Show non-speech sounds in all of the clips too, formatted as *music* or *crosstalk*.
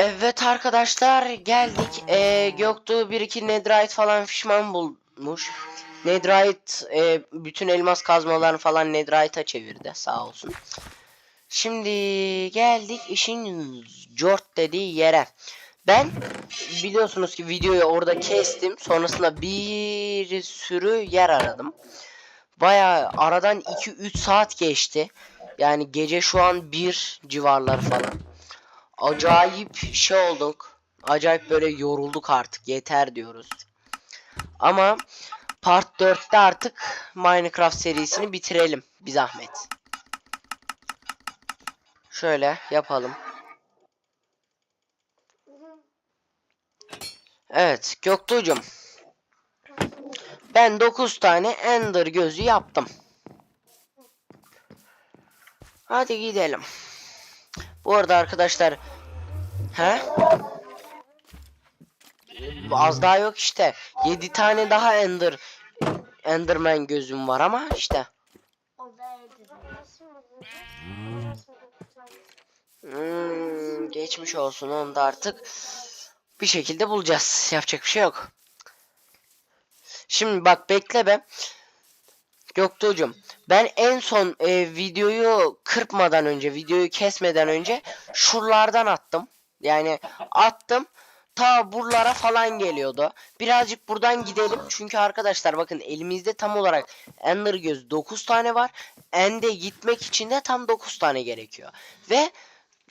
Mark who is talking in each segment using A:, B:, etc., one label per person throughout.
A: Evet arkadaşlar geldik. Ee, Göktuğ bir iki netherite falan fişman bulmuş. Netherite e, bütün elmas kazmalarını falan netherite'a çevirdi sağ olsun. Şimdi geldik işin jort dediği yere. Ben biliyorsunuz ki videoyu orada kestim. Sonrasında bir sürü yer aradım. Baya aradan 2-3 saat geçti. Yani gece şu an 1 civarları falan acayip şey olduk. Acayip böyle yorulduk artık. Yeter diyoruz. Ama part 4'te artık Minecraft serisini bitirelim. Bir zahmet. Şöyle yapalım. Evet Göktuğ'cum. Ben 9 tane Ender gözü yaptım. Hadi gidelim. Bu arada arkadaşlar He? Az daha yok işte. 7 tane daha Ender Enderman gözüm var ama işte. Hmm, geçmiş olsun onu da artık bir şekilde bulacağız. Yapacak bir şey yok. Şimdi bak bekle be. Göktuğ'cum ben en son e, videoyu kırpmadan önce videoyu kesmeden önce şuralardan attım. Yani attım ta buralara falan geliyordu. Birazcık buradan gidelim. Çünkü arkadaşlar bakın elimizde tam olarak Ender göz 9 tane var. Ende gitmek için de tam 9 tane gerekiyor. Ve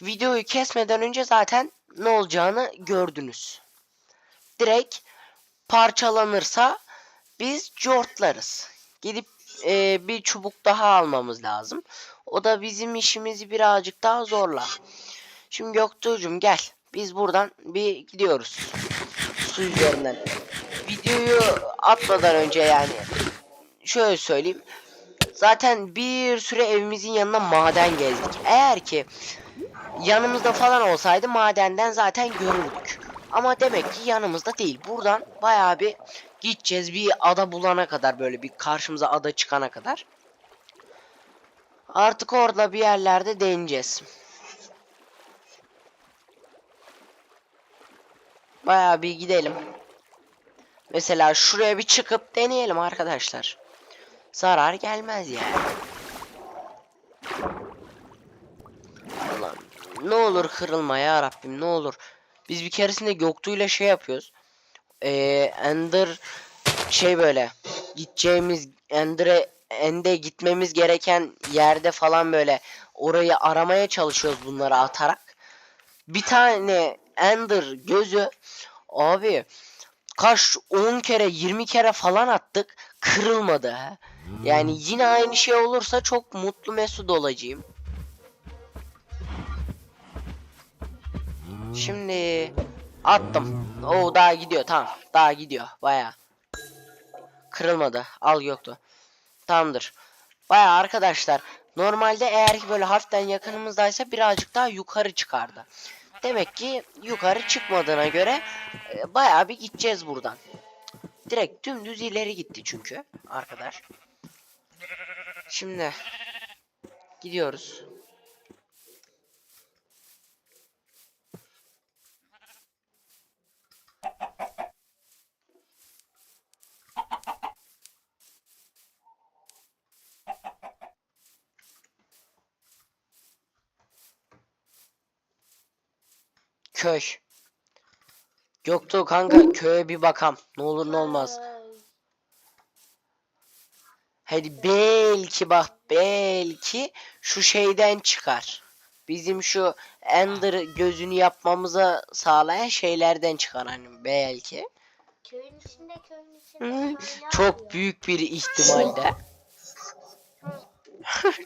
A: videoyu kesmeden önce zaten ne olacağını gördünüz. Direkt parçalanırsa biz cortlarız. Gidip e, bir çubuk daha almamız lazım. O da bizim işimizi birazcık daha zorlar. Şimdi Göktuğ'cum gel. Biz buradan bir gidiyoruz. Su üzerinden. Videoyu atmadan önce yani şöyle söyleyeyim. Zaten bir süre evimizin yanına maden gezdik. Eğer ki yanımızda falan olsaydı madenden zaten görürdük. Ama demek ki yanımızda değil. Buradan bayağı bir gideceğiz bir ada bulana kadar böyle bir karşımıza ada çıkana kadar. Artık orada bir yerlerde deneyeceğiz. Bayağı bir gidelim. Mesela şuraya bir çıkıp deneyelim arkadaşlar. Zarar gelmez yani. Allah'ım ne olur kırılma ya Rabbim ne olur. Biz bir keresinde Göktuğ'yla şey yapıyoruz. Ee, Ender şey böyle gideceğimiz Ender'e Ende gitmemiz gereken yerde falan böyle orayı aramaya çalışıyoruz bunları atarak. Bir tane Ender gözü abi kaç 10 kere 20 kere falan attık kırılmadı ha. Yani yine aynı şey olursa çok mutlu mesut olacağım. Şimdi attım. O daha gidiyor tamam. Daha gidiyor baya. Kırılmadı. Al yoktu. Tamamdır. Baya arkadaşlar normalde eğer ki böyle hafiften yakınımızdaysa birazcık daha yukarı çıkardı. Demek ki yukarı çıkmadığına göre e, bayağı bir gideceğiz buradan. Direkt dümdüz ileri gitti çünkü arkadaş. Şimdi gidiyoruz. Köy. Yoktu kanka köye bir bakam. Ne olur ne olmaz. Hadi belki bak belki şu şeyden çıkar. Bizim şu Ender gözünü yapmamıza sağlayan şeylerden çıkar hani belki.
B: Köyün içinde köyün içinde.
A: Çok büyük bir ihtimalle.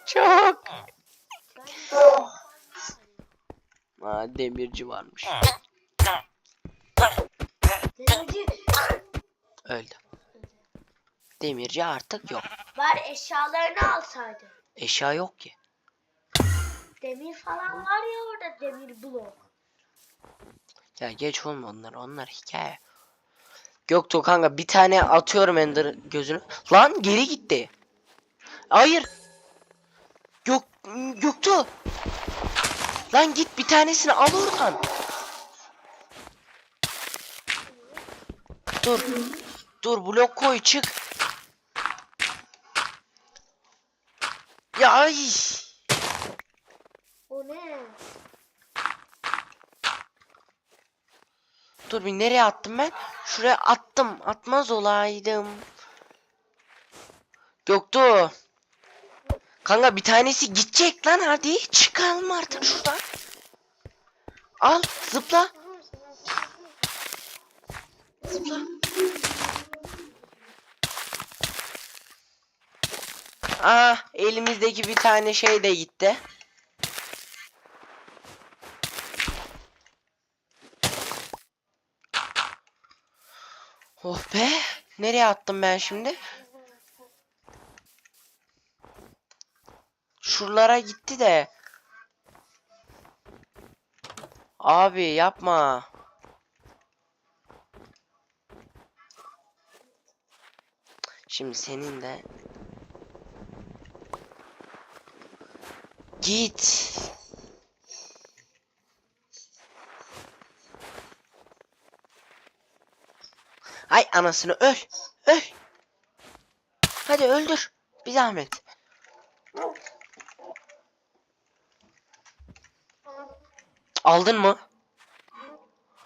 A: Çok. *laughs* Aa, demirci varmış.
B: Demirci
A: Öldü. Demirci artık yok.
B: var eşyalarını alsaydı.
A: Eşya yok ki.
B: Demir falan var ya orada demir blok.
A: Ya geç olma onlar. Onlar hikaye. Göktuğ kanka bir tane atıyorum Ender gözünü. Lan geri gitti. Hayır. Gök Göktuğ. Lan git bir tanesini al oradan. Dur. Dur blok koy çık. Ya ay.
B: O ne?
A: Dur bir nereye attım ben? Şuraya attım. Atmaz olaydım. Yoktu. Kanka bir tanesi gidecek lan hadi. Çıkalım artık şuradan. Al zıpla. Zıpla. Aa elimizdeki bir tane şey de gitti. Oh be. Nereye attım ben şimdi? Şuralara gitti de. Abi yapma. Şimdi senin de Git. Ay anasını öl. Öl. Hadi öldür. Bir zahmet. Aldın mı?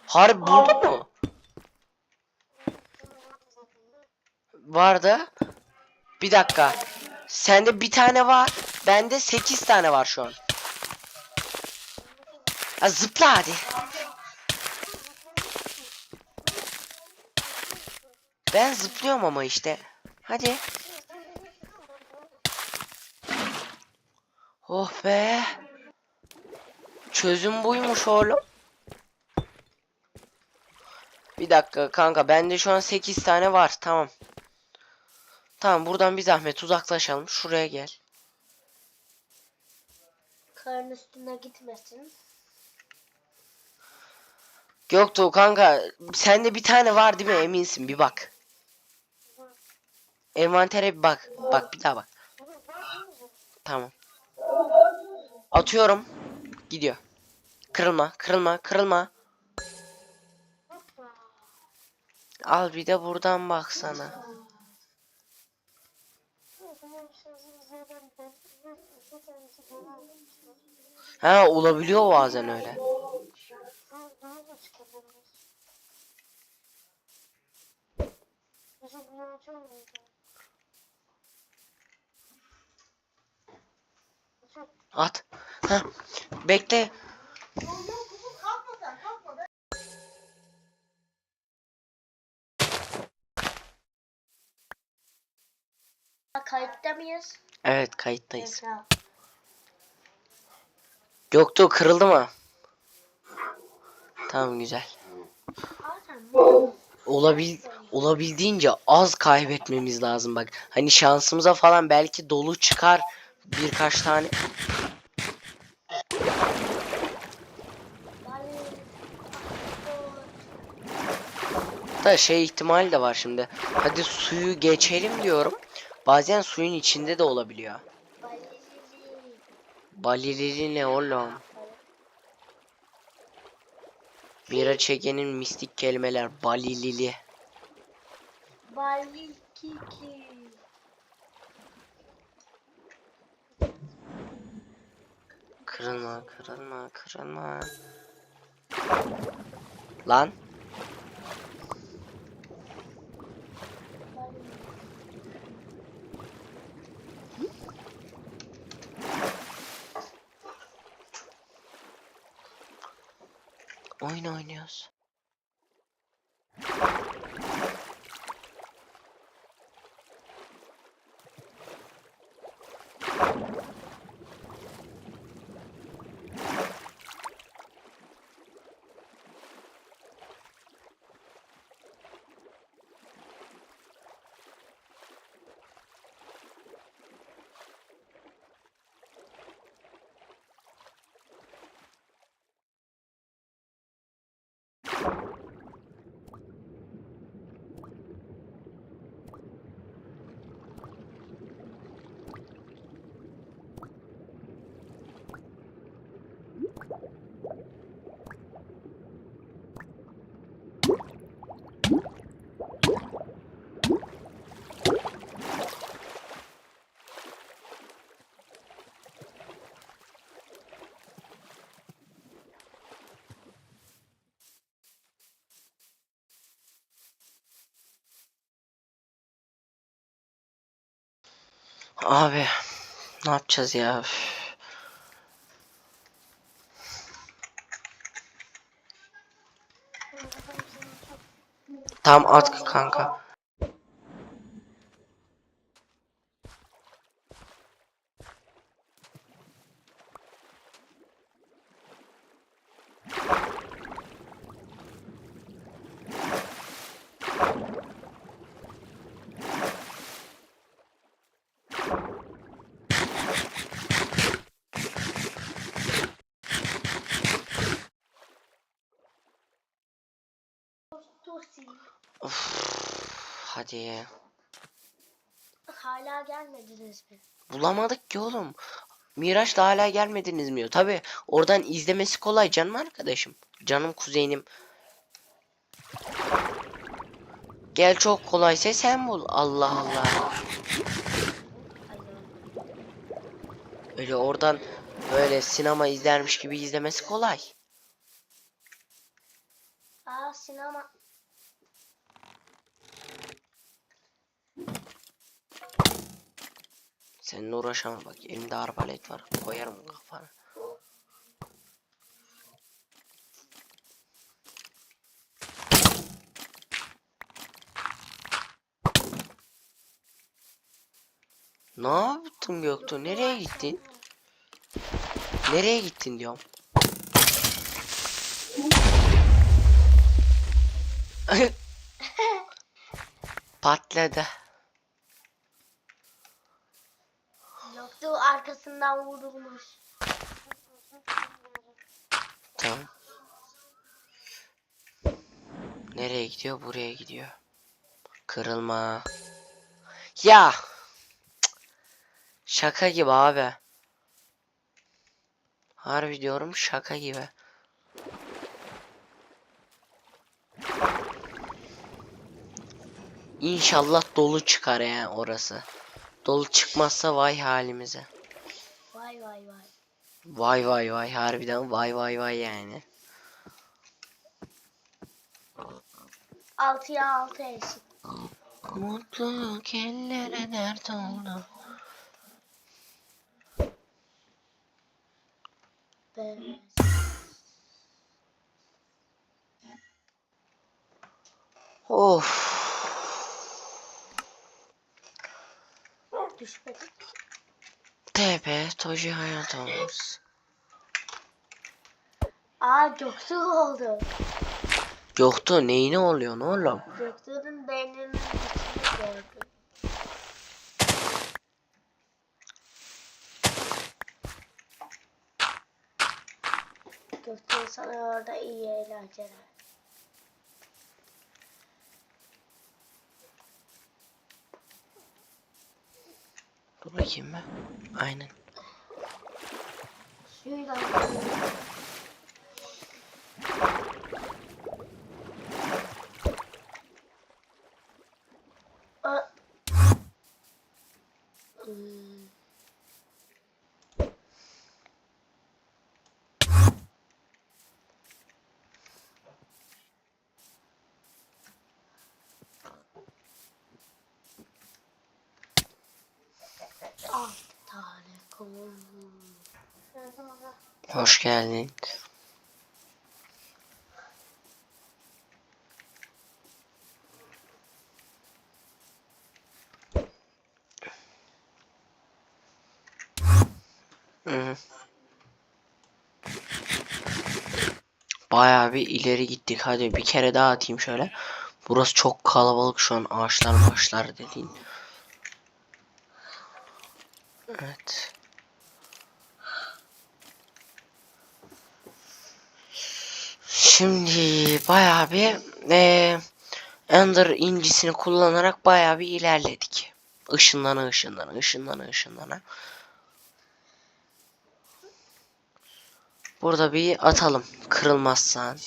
A: Harbi buldun mu? Vardı. Bir dakika. Sende bir tane var. Bende 8 tane var şu an. Ha, zıpla hadi. Ben zıplıyorum ama işte. Hadi. Oh be. Çözüm buymuş oğlum. Bir dakika kanka bende şu an 8 tane var tamam. Tamam buradan bir zahmet uzaklaşalım. Şuraya gel.
B: Karın üstüne gitmesin.
A: Göktuğ kanka sende bir tane var değil mi eminsin bir bak. Envantere bir bak. Bak bir daha bak. Tamam. Atıyorum. Gidiyor. Kırılma, kırılma, kırılma. Al bir de buradan baksana. Ha olabiliyor bazen öyle. At. Ha. Bekle.
B: Kayıtta mıyız?
A: Evet kayıttayız.
B: Mesela.
A: Göktuğ kırıldı mı? Tamam güzel. Olabil olabildiğince az kaybetmemiz lazım bak. Hani şansımıza falan belki dolu çıkar birkaç tane. Da şey ihtimali de var şimdi. Hadi suyu geçelim diyorum. Bazen suyun içinde de olabiliyor. Balilili ne oğlum? Mira Çegen'in mistik kelimeler balilili.
B: Balikiki.
A: Kırılma, kırılma, kırılma. Lan. Oyun oynuyoruz. Abi ne yapacağız ya? Tam at kanka.
B: Tosi.
A: Of, hadi.
B: Hala gelmediniz mi?
A: Bulamadık ki oğlum. Miraç da hala gelmediniz mi? Tabi oradan izlemesi kolay canım arkadaşım. Canım kuzenim. Gel çok kolaysa sen bul. Allah Allah. Öyle oradan böyle sinema izlermiş gibi izlemesi kolay.
B: Aa sinema.
A: Seninle uğraşamam bak. Elimde arbalet var. Koyarım kafana. Ne yaptın Göktuğ? Nereye gittin? Nereye gittin diyorum. *laughs* Patladı.
B: Yoktu arkasından vurulmuş.
A: Tamam. Nereye gidiyor? Buraya gidiyor. Kırılma. Ya. Şaka gibi abi. Harbi diyorum şaka gibi. İnşallah dolu çıkar yani orası. Dolu çıkmazsa vay halimize.
B: Vay vay vay.
A: Vay vay vay harbiden vay vay vay yani.
B: Altıya altı eşit.
A: Mutluluk ellere dert oldu.
B: Ben...
A: Of.
B: Düşmedi.
A: TP Toji hayat olmaz.
B: Aa Göktuğ oldu.
A: Yoktu neyine oluyor oğlum?
B: Göktuğ'un beyninin içini gördüm. Göktuğ sana orada iyi eğlenceler.
A: Bakayım ben. Aynen.
B: Suyla Aa. Hmm. Altı tane kum.
A: Hoş geldin. Bayağı bir ileri gittik. Hadi bir kere daha atayım şöyle. Burası çok kalabalık şu an. Ağaçlar maaşlar dediğin. Evet. Şimdi bayağı bir eee Ender incisini kullanarak bayağı bir ilerledik. Işınlana ışınlana ışınlana ışınlana. Burada bir atalım. Kırılmazsan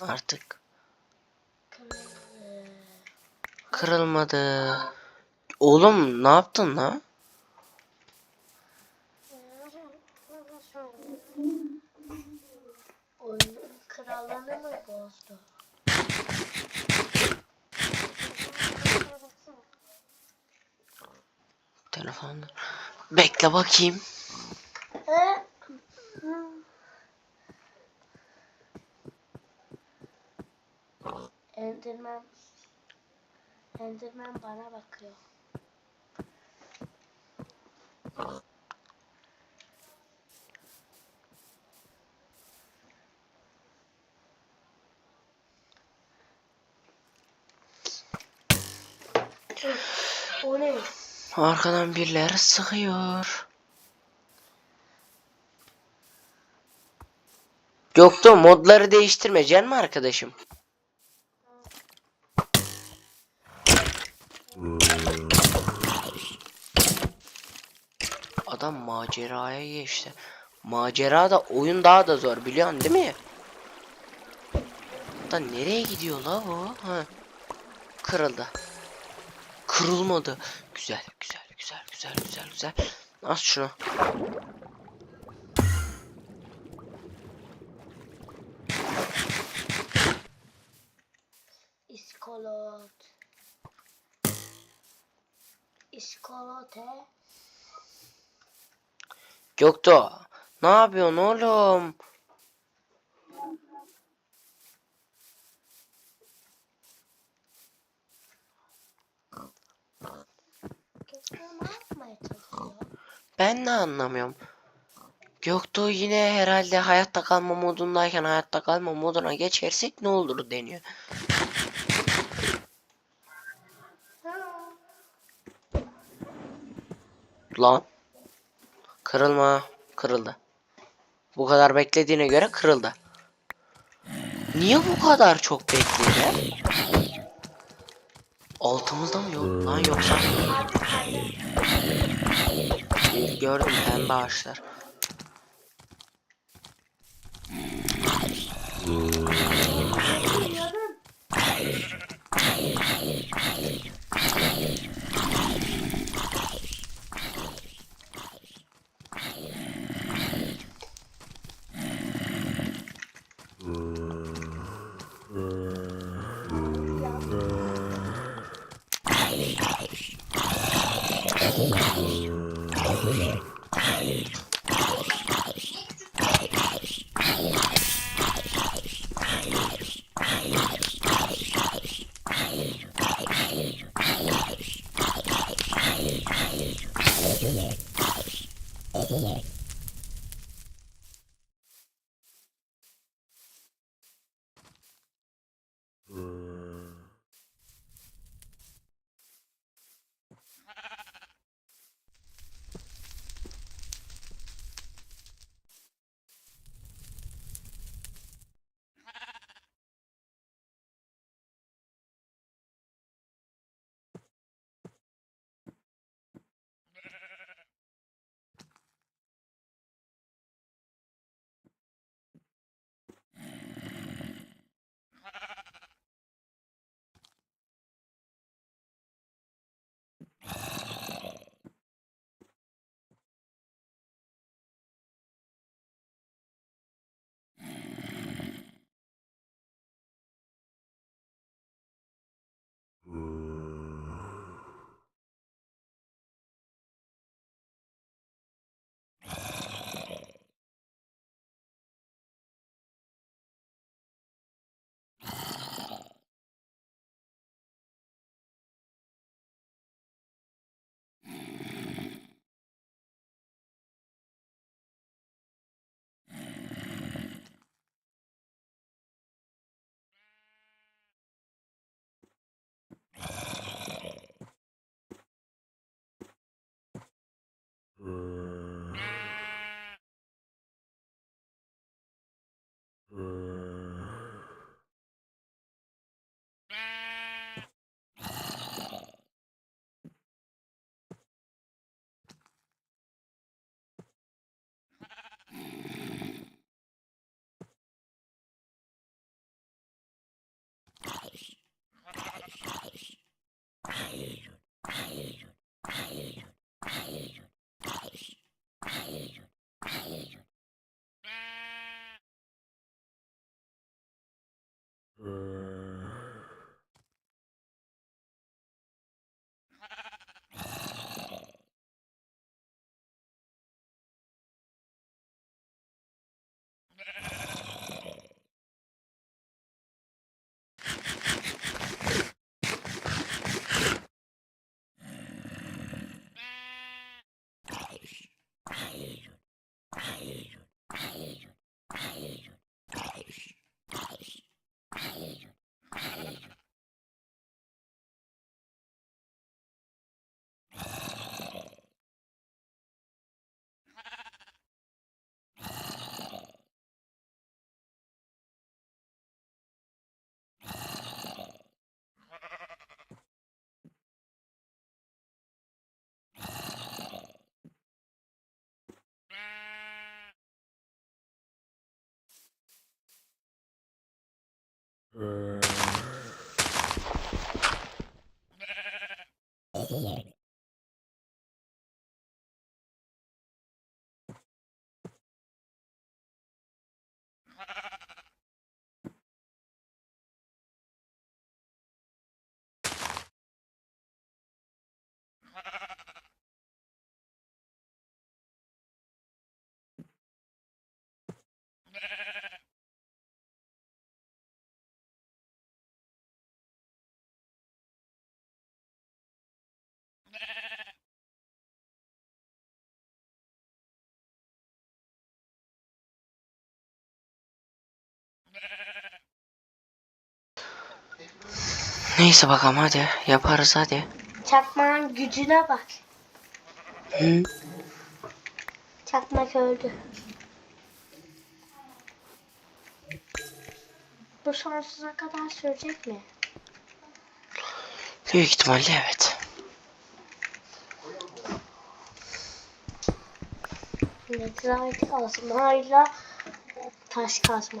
A: artık. Kırılmadı. Oğlum ne yaptın la? Telefonda. Bekle bakayım.
B: Enderman Enderman bana bakıyor. O ne?
A: Arkadan birileri sıkıyor. Yoktu modları değiştirmeyeceksin mi arkadaşım? Adam maceraya geçti. Macera da oyun daha da zor biliyorsun değil mi? Da nereye gidiyor la bu? Ha. Kırıldı. Kırılmadı. Güzel, güzel, güzel, güzel, güzel, güzel. As şunu.
B: İskolot. İskolote.
A: Yoktu. Ne yapıyorsun oğlum? Ben de anlamıyorum. Göktuğ yine herhalde hayatta kalma modundayken hayatta kalma moduna geçersek ne olur deniyor. Lan. Kırılma. Kırıldı. Bu kadar beklediğine göre kırıldı. Niye bu kadar çok bekledi? Altımızda mı yok? Lan yoksa. Gördüm pembe ağaçlar. 不是 Ee... Neyse bakalım hadi yaparız hadi.
B: Çakmağın gücüne bak.
A: Hı?
B: Çakmak öldü. Bu sonsuza kadar sürecek mi?
A: Büyük ihtimalle evet.
B: Netherite kazmayla taş kazma.